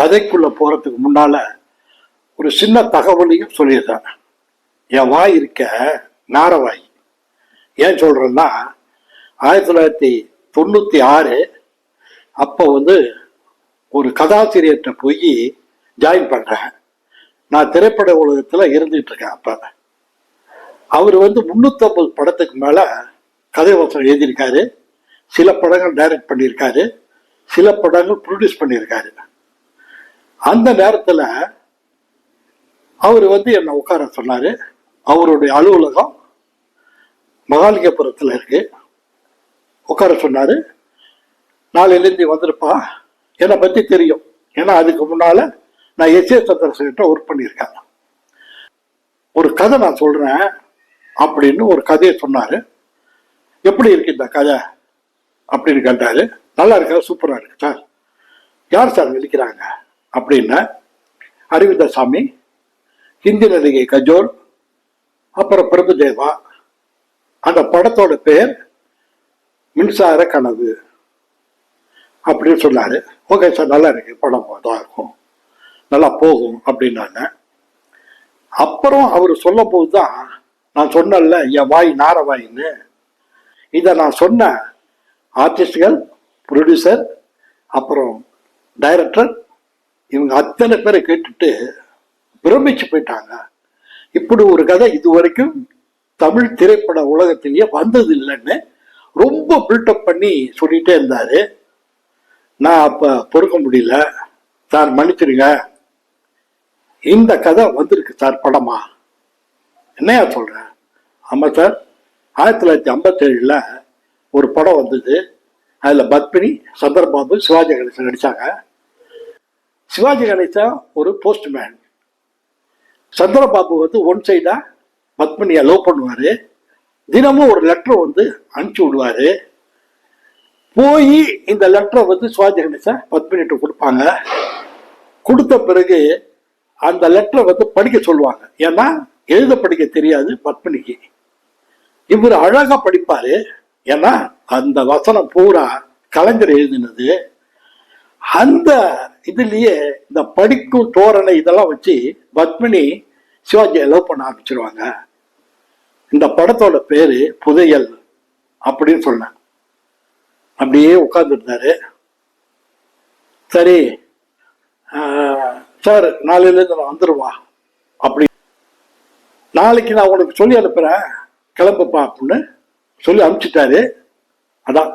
கதைக்குள்ளே போகிறதுக்கு முன்னால் ஒரு சின்ன தகவலையும் சொல்லிடுறேன் என் வாய் இருக்க நாரவாய் ஏன் சொல்கிறேன்னா ஆயிரத்தி தொள்ளாயிரத்தி தொண்ணூற்றி ஆறு அப்போ வந்து ஒரு கதாசிரியர்கிட்ட போய் ஜாயின் பண்ணுறேன் நான் திரைப்பட உலகத்தில் இருந்துட்டு இருக்கேன் அப்போ. அவர் வந்து முந்நூற்றம்பது படத்துக்கு மேலே கதை வசனம் எழுதியிருக்காரு. சில படங்கள் டைரக்ட் பண்ணியிருக்காரு. சில படங்கள் ப்ரொடியூஸ் பண்ணியிருக்காரு. அந்த நேரத்தில் அவர் வந்து என்னை உட்கார சொன்னார். அவருடைய அலுவலகம் மகாலிங்கபுரத்தில் இருக்கு. உட்கார சொன்னார். நாளையிலேருந்து வந்திருப்பா. என்னை பற்றி தெரியும். ஏன்னா அதுக்கு முன்னால் நான் எஸ் ஏ சந்திரசேகர்கிட்ட ஒர்க் பண்ணியிருக்கேன். ஒரு கதை நான் சொல்கிறேன் அப்படின்னு ஒரு கதையை சொன்னார். எப்படி இருக்கு இந்த கதை? அப்படின்னு கேட்டாரு. நல்லா இருக்கா சூப்பராக இருக்கு சார். யார் சார் விழிக்கிறாங்க? அப்படின்னு அரவிந்தசாமி ஹிந்தி நடிகை கஜோல் அப்புறம் பிரபுதேவா அந்த படத்தோட பேர் மின்சார கனவு அப்படின்னு சொன்னாரு. ஓகே சார் நல்லா இருக்கு. படம் தான் இருக்கும். நல்லா போகும் அப்படின்னாங்க. அப்புறம் அவர் சொல்லும் போது தான் நான் சொன்னேன்ல என் வாய் நார வாயின்னு. இதை நான் சொன்ன ஆர்டிஸ்டுகள் ப்ரொடியூசர் அப்புறம் டைரக்டர் இவங்க அத்தனை பேரை கேட்டுட்டு பிரமிச்சு போயிட்டாங்க. இப்படி ஒரு கதை இது வரைக்கும் தமிழ் திரைப்பட உலகத்திலேயே வந்தது இல்லைன்னு ரொம்ப பில்டப் பண்ணி சொல்லிட்டே இருந்தாரு. நான் அப்ப பொறுக்க முடியல. சார் மன்னிச்சிடுங்க இந்த கதை வந்திருக்கு சார் படமா? என்னையா சொல்றேன் ஆமா சார். ஆயிரத்தி தொள்ளாயிரத்தி ஐம்பத்தேழுல ஒரு படம் வந்தது. அதில் பத்மினி சந்திரபாபு சிவாஜி கணேசன் நடித்தாங்க சிவாஜி கணேசா ஒரு போஸ்ட்மேன் சந்திரபாபு வந்து ஒன் சைடாக பத்மினியை லவ் பண்ணுவார். தினமும் ஒரு லெட்டர் வந்து அனுப்பிச்சி விடுவாரு. போய் இந்த லெட்டரை வந்து சிவாஜி கணேசா பத்மினிட்டு கொடுப்பாங்க. கொடுத்த பிறகு அந்த லெட்டரை வந்து படிக்க சொல்லுவாங்க. ஏன்னா எழுத படிக்க தெரியாது பத்மினிக்கு. இவர் அழகாக படிப்பார். ஏன்னா அந்த வசனம் பூரா கலைஞர் எழுதினது. அந்த இதுலயே இந்த படிக்கும் தோரணை இதெல்லாம் வச்சு பத்மினி சிவாஜியை லவ் பண்ண ஆரம்பிச்சிருவாங்க. இந்த படத்தோட பேரு புதையல் அப்படின்னு சொன்னேன் அப்படியே உட்கார்ந்துருந்தாரு சரி சார் நாளையிலேருந்து நான் வந்துடுவா அப்படி. நாளைக்கு நான் உனக்கு சொல்லி அனுப்புறேன். கிளம்புப்பா அப்படின்னு சொல்லி அனுப்பிச்சிட்டாரு. அதான்.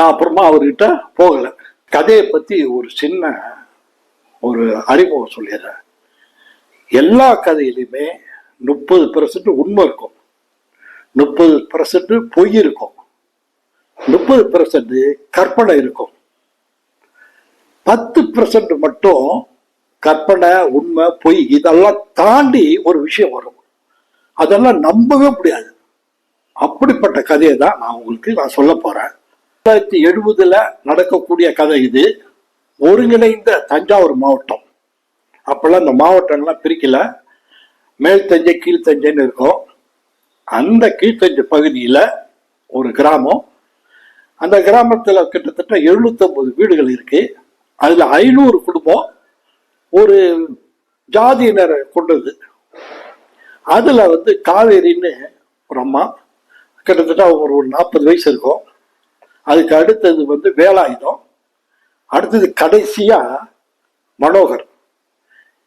நான் அப்புறமா அவர்கிட்ட போகலை. கதையை பத்தி ஒரு சின்ன ஒரு அறிமுகம் சொல்லிடுறேன். எல்லா கதையிலுமே முப்பது பர்சன்ட் உண்மை இருக்கும். முப்பது பர்சன்ட் பொய் இருக்கும். முப்பது பர்சன்ட் கற்பனை இருக்கும். பத்து பர்சன்ட் மட்டும் கற்பனை உண்மை பொய் இதெல்லாம் தாண்டி ஒரு விஷயம் வரும். அதெல்லாம் நம்பவே முடியாது. அப்படிப்பட்ட கதையை தான் நான் உங்களுக்கு நான் சொல்ல போறேன். தொள்ளாயிரத்தி எழுபதுல நடக்கக்கூடிய கதை இது. ஒருங்கிணைந்த தஞ்சாவூர் மாவட்டம். அப்பெல்லாம் இந்த மாவட்டம்லாம் பிரிக்கல. மேல் தஞ்சை கீழ் தஞ்சைன்னு இருக்கும். அந்த கீழ்த்தஞ்சை பகுதியில் ஒரு கிராமம். அந்த கிராமத்தில் கிட்டத்தட்ட 750 வீடுகள் இருக்கு. அதில் ஐநூறு குடும்பம் ஒரு ஜாதியினரை கொண்டது. அதில் வந்து காவேரின்னு ஒரு அம்மா. கிட்டத்தட்ட அவங்க ஒரு நாற்பது வயசு இருக்கும். அதுக்கு அடுத்தது வந்து வேலாயுதம் அடுத்தது கடைசியா மனோகர்.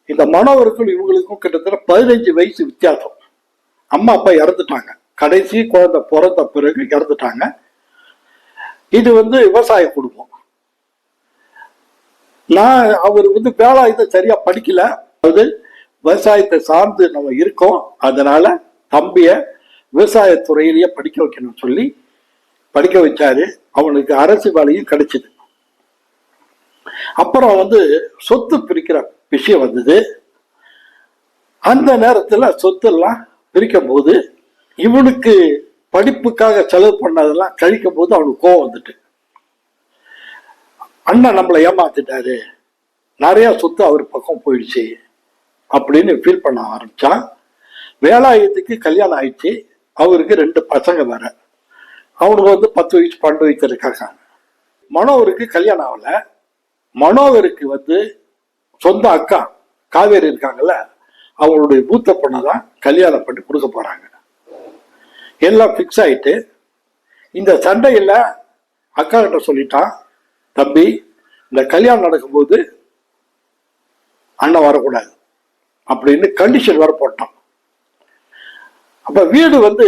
இந்த மனோகருக்கும் இவங்களுக்கும் கிட்டத்தட்ட பதினஞ்சு வயசு வித்தியாசம். அம்மா அப்பா இறந்துட்டாங்க. கடைசி குழந்தை பிறந்த பிறகு இறந்துட்டாங்க. இது வந்து விவசாய குடும்பம். நான் அவர் வந்து வேலாயுதம் சரியா படிக்கல. அது விவசாயத்தை சார்ந்து நம்ம இருக்கோம். அதனால தம்பிய விவசாயத்துறையிலேயே படிக்க வைக்கணும்னு சொல்லி படிக்க வச்சாரு அவனுக்கு அரசு வேலையும் கிடைச்சிது. அப்புறம் வந்து சொத்து பிரிக்கிற விஷயம் வந்தது. அந்த நேரத்தில் சொத்தெல்லாம் பிரிக்கும் போது இவனுக்கு படிப்புக்காக செலவு பண்ணதெல்லாம் கழிக்கும் போது அவனுக்கு கோவம் வந்துட்டு. அண்ணன் நம்மளை ஏமாத்திட்டாரு. நிறைய சொத்து அவர் பக்கம் போயிடுச்சு அப்படின்னு ஃபீல் பண்ண ஆரம்பிச்சான். வேலாயுதத்துக்கு கல்யாணம் ஆயிடுச்சு. அவருக்கு ரெண்டு பசங்க வேற. அவனுக்கு வந்து பத்து வயசு பன்னெண்டு வயசு இருக்காங்க. மனோவருக்கு கல்யாணம் ஆகல. மனோகருக்கு வந்து சொந்த அக்கா காவேரி இருக்காங்கல்ல அவங்களுடைய மூத்த பொண்ணை தான் கல்யாணம் பண்ணி கொடுக்க போறாங்க. எல்லாம் ஃபிக்ஸ் ஆயிட்டு இந்த சண்டையில் அக்கா கிட்ட சொல்லிட்டான் தம்பி இந்த கல்யாணம் நடக்கும்போது அண்ணன் வரக்கூடாது அப்படின்னு கண்டிஷன் வர போட்டான். அப்ப வீடு வந்து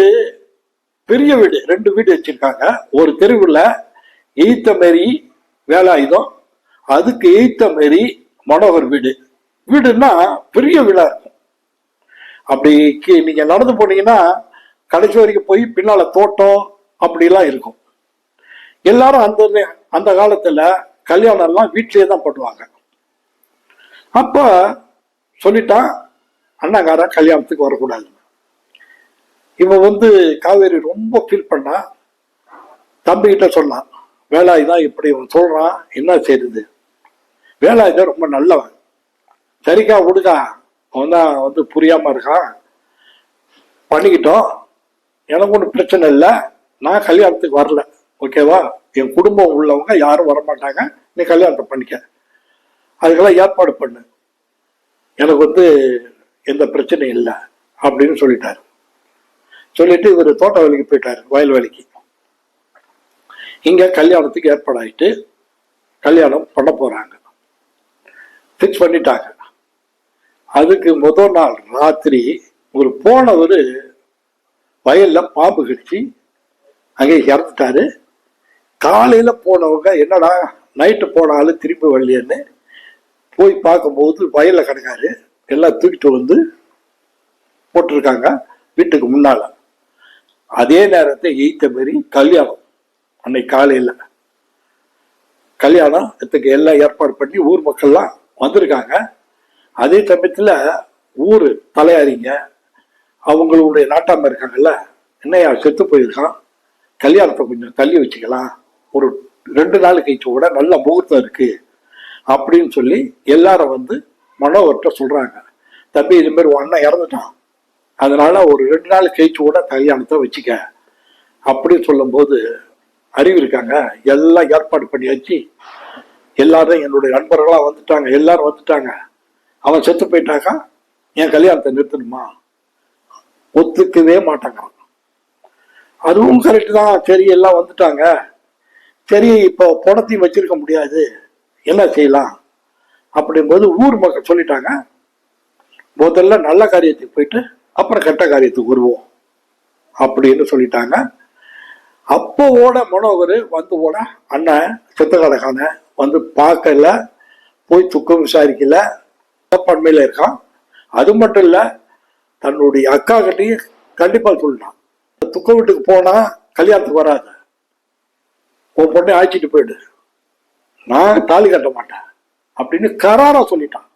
பெரிய வீடு ரெண்டு வீடு வச்சிருக்காங்க. ஒரு தெருவில் எய்த்த மாரி வேலாயுதம் அதுக்கு எய்த்த மாரி மனோகர் வீடு. வீடுன்னா பெரிய வீடா இருக்கும். அப்படி கீ- நீங்க நடந்து போனீங்கன்னா கடைசி வரைக்கும் போய் பின்னால தோட்டம் அப்படிலாம் இருக்கும். எல்லாரும் அந்த அந்த காலத்துல கல்யாணம் எல்லாம் வீட்லயே தான் பண்ணுவாங்க. அப்ப சொல்லிட்டான் அண்ணாக்காரன் கல்யாணத்துக்கு வரக்கூடாது. இவன் வந்து காவேரி ரொம்ப ஃபீல் பண்ணா தம்பிகிட்ட சொன்னான் வேலாய் தான் இப்படி இவன் சொல்றான் என்ன செய்யுது வேலாய் தான் ரொம்ப நல்லவன். சரிக்கா விடுக்கா. அவன் தான் வந்து புரியாம இருக்கான். பண்ணிக்கிட்டோம். எனக்கு ஒன்றும் பிரச்சனை இல்லை. நான் கல்யாணத்துக்கு வரல. ஓகேவா என் குடும்பம் உள்ளவங்க யாரும் வர மாட்டாங்க நீ கல்யாணத்தை பண்ணிக்க. அதுக்கெல்லாம் ஏற்பாடு பண்ணு. எனக்கு வந்து எந்த பிரச்சனையும் இல்லை. அப்படின்னு சொல்லிட்டாரு. சொல்லிட்டு இவர் தோட்ட வேலைக்கு போயிட்டாரு வயல் இங்கே கல்யாணத்துக்கு ஏற்பாடாயிட்டு கல்யாணம் பண்ண போறாங்க. ஃபிக்ஸ் பண்ணிட்டாங்க. அதுக்கு முதல் நாள் ராத்திரி ஒரு போனவர் வயலில் பாம்பு கடிச்சு அங்கே இறந்துட்டாரு. காலையில் போனவங்க என்னடா நைட்டு போனாலும் திரும்பி திருப்பி வரலையேன்னு போய் பார்க்கும்போது வயலில் கிடக்காரு. எல்லாம் தூக்கிட்டு வந்து போட்டிருக்காங்க வீட்டுக்கு முன்னால். அதே நேரத்தை எய்த்த மாரி கல்யாணம். அன்னைக்கு காலையில். கல்யாணம் கல்யாணத்துக்கு எல்லாம் ஏற்பாடு பண்ணி ஊர் மக்கள்லாம் வந்திருக்காங்க. அதே சமயத்தில் ஊர் தலையாரிங்க அவங்களுடைய நாட்டாம இருக்காங்கல்ல என்னையா செத்து போயிருக்கான். கல்யாணத்தை கொஞ்சம் தள்ளி வச்சுக்கலாம். ஒரு ரெண்டு நாள் கழிச்சு கூட நல்ல முகூர்த்தம் இருக்கு அப்படின்னு சொல்லி எல்லாரும் வந்து மனோவர்கிட்ட சொல்றாங்க. தம்பி இது மாதிரி உன் அண்ணன் இறந்துட்டான். அதனால ஒரு ரெண்டு நாள் கழிச்சு கூட கல்யாணத்தை வச்சுக்க அப்படின்னு சொல்லும்போது அறிவு இருக்காங்க. எல்லாம் ஏற்பாடு பண்ணி வச்சு எல்லாரும் என்னுடைய நண்பர்களாக வந்துட்டாங்க. எல்லாரும் வந்துட்டாங்க. அவன் செத்து போயிட்டாக்கா என் கல்யாணத்தை நிறுத்தணுமா? ஒத்துக்கவே மாட்டாங்க அதுவும் கரெக்டு தான். சரி எல்லாம் வந்துட்டாங்க. சரி இப்போ பணத்தையும் வச்சிருக்க முடியாது. என்ன செய்யலாம்? அப்படிங்கும்போது ஊர் மக்கள் சொல்லிட்டாங்க. முதல்ல நல்ல காரியத்துக்கு போயிட்டு அப்புறம் கெட்ட காரியத்துக்கு வருவோம் அப்படின்னு சொல்லிட்டாங்க. அப்போ ஓட மனோகர் வந்து ஓட அண்ணன் செத்தகடக்கான வந்து பார்க்கல போய் துக்கம் விசாரிக்கல பன்மையில் இருக்கான். அது மட்டும் இல்லை தன்னுடைய அக்கா கிட்டையும் கண்டிப்பாக சொல்லிட்டான் துக்க வீட்டுக்கு போனால் கல்யாணத்துக்கு வராது. உன் பொண்ணை அழைச்சிட்டு போயிடு. நான் தாலி கட்ட மாட்டேன் அப்படின்னு கராரா சொல்லிட்டான்.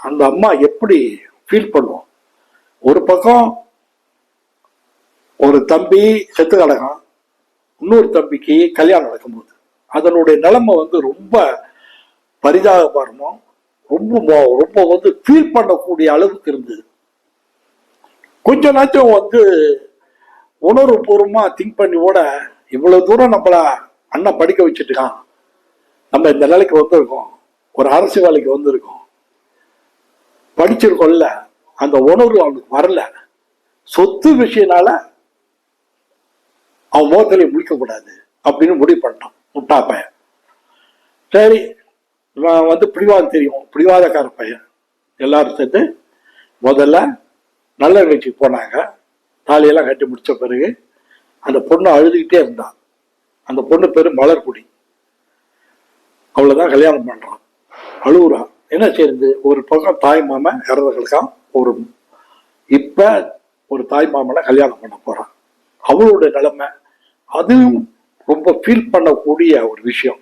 அந்த அம்மா எப்படி ஃபீல் பண்ணுவோம் ஒரு பக்கம் ஒரு தம்பி செத்து கிடக்கான் இன்னொரு தம்பிக்கு கல்யாணம் நடக்கும்போது. அதனுடைய நிலைமை வந்து ரொம்ப பரிதாபகரமோ ரொம்ப மோ- ரொம்ப வந்து ஃபீல் பண்ணக்கூடிய அளவுக்கு இருந்தது. கொஞ்ச நாச்சும் வந்து உணர்வு பூர்வமாக திங்க் பண்ணி கூட இவ்வளோ தூரம் நம்மள அண்ணன் படிக்க வச்சுட்டுக்கான். நம்ம இந்த நிலைக்கு வந்திருக்கோம். ஒரு அரசு வேலைக்கு வந்திருக்கோம். படிச்சிருக்கோம்ல. அந்த உணர்வு அவனுக்கு வரல. சொத்து விஷயனால அவன் முகத்திலே முடிக்கக்கூடாது அப்படின்னு முடிவு பண்ணிட்டான் முட்டா பையன். சரி நான் வந்து பிடிவாதம் தெரியும் பிடிவாதக்கார பையன். எல்லாரும் சேர்த்து முதல்ல நல்ல நிகழ்ச்சிக்கு போனாங்க. தாலியெல்லாம் கட்டி முடிச்ச பிறகு அந்த பொண்ணு அழுதுகிட்டே இருந்தான் அந்த பொண்ணு பேர் மலர்குடி. அவ்வளவுதான் கல்யாணம் பண்ணுறான் அழுகுறான் என்ன செய்யுது ஒரு பக்கம் தாய் மாமன் இறந்துகளுக்கான் ஒரு இப்ப ஒரு தாய் மாமனை கல்யாணம் பண்ண போறான். அவளோட நிலைமை அதுவும் ரொம்ப ஃபீல் பண்ணக்கூடிய ஒரு விஷயம்.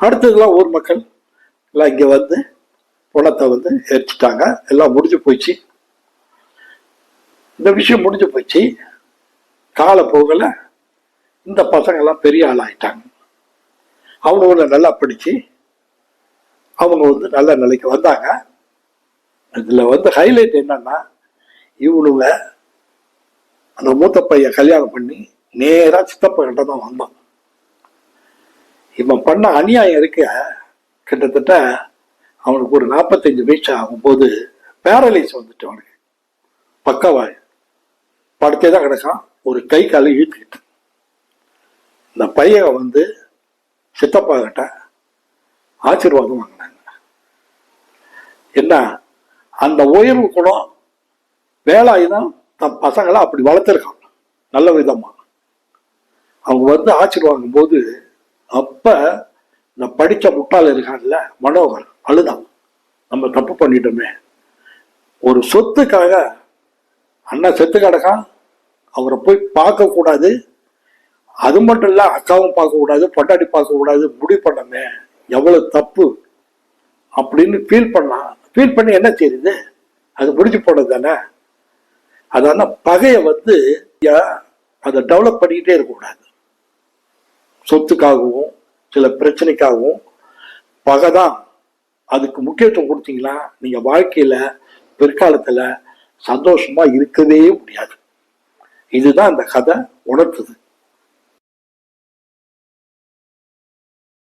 அடுத்ததுலாம் ஊர் மக்கள் எல்லாம் இங்கே வந்து பணத்தை வந்து எரிச்சிட்டாங்க எல்லாம் முடிஞ்சு போச்சு. இந்த விஷயம் முடிஞ்சு போச்சு. கால போகல. இந்த பசங்கள்லாம் பெரிய ஆளாயிட்டாங்க. அவனுங்களை நல்லா படித்து அவங்க வந்து நல்ல நிலைக்கு வந்தாங்க. இதுல வந்து ஹைலைட் என்னன்னா இவனுங்க அந்த மூத்த பையன் கல்யாணம் பண்ணி நேரா சித்தப்பா கிட்ட தான் வந்தான். இவன் பண்ண அநியாயம் இருக்க கிட்டத்தட்ட அவனுக்கு ஒரு நாற்பத்தஞ்சு வயசு ஆகும்போது பேரலைஸ் வந்துட்டு அவனுக்கு. பக்கவாய் படுத்தே தான் கிடக்கான். ஒரு கை காலை இழுத்துக்கிட்டு இந்த பையன் வந்து சித்தப்பா கிட்ட ஆசீர்வாதம் வாங்கினாங்க. என்ன? அந்த உயர்வு குணம் வேலாயி தான் தன் பசங்களை அப்படி வளர்த்துருக்காங்க. நல்ல விதமாக அவங்க வந்து ஆசீர்வாதம் போது அப்போ இந்த படித்த முட்டாள் இருக்கான்ல மனோகர் அழுதான். நம்ம தப்பு பண்ணிட்டோமே. ஒரு சொத்துக்காக அண்ணா செத்து கிடக்கான். அவரை போய் பார்க்கக்கூடாது அது மட்டும் இல்லை அக்காவும் பார்க்கக்கூடாது கூடாது பார்க்கக்கூடாது முடிவு பண்ணமே. எவ்வளவு தப்பு அப்படின்னு ஃபீல் பண்ணலாம் ஃபீல் பண்ணி என்ன செய்யுது? அது முடிஞ்சு போனது தானே? அதனால பகையை வந்து அதை டெவலப் பண்ணிக்கிட்டே இருக்கக்கூடாது. சொத்துக்காகவும் சில பிரச்சனைக்காகவும் பகை தான். அதுக்கு முக்கியத்துவம் கொடுத்தீங்கன்னா நீங்க வாழ்க்கையில பிற்காலத்துல சந்தோஷமா இருக்கவே முடியாது. இதுதான் அந்த கதை உணர்த்துது.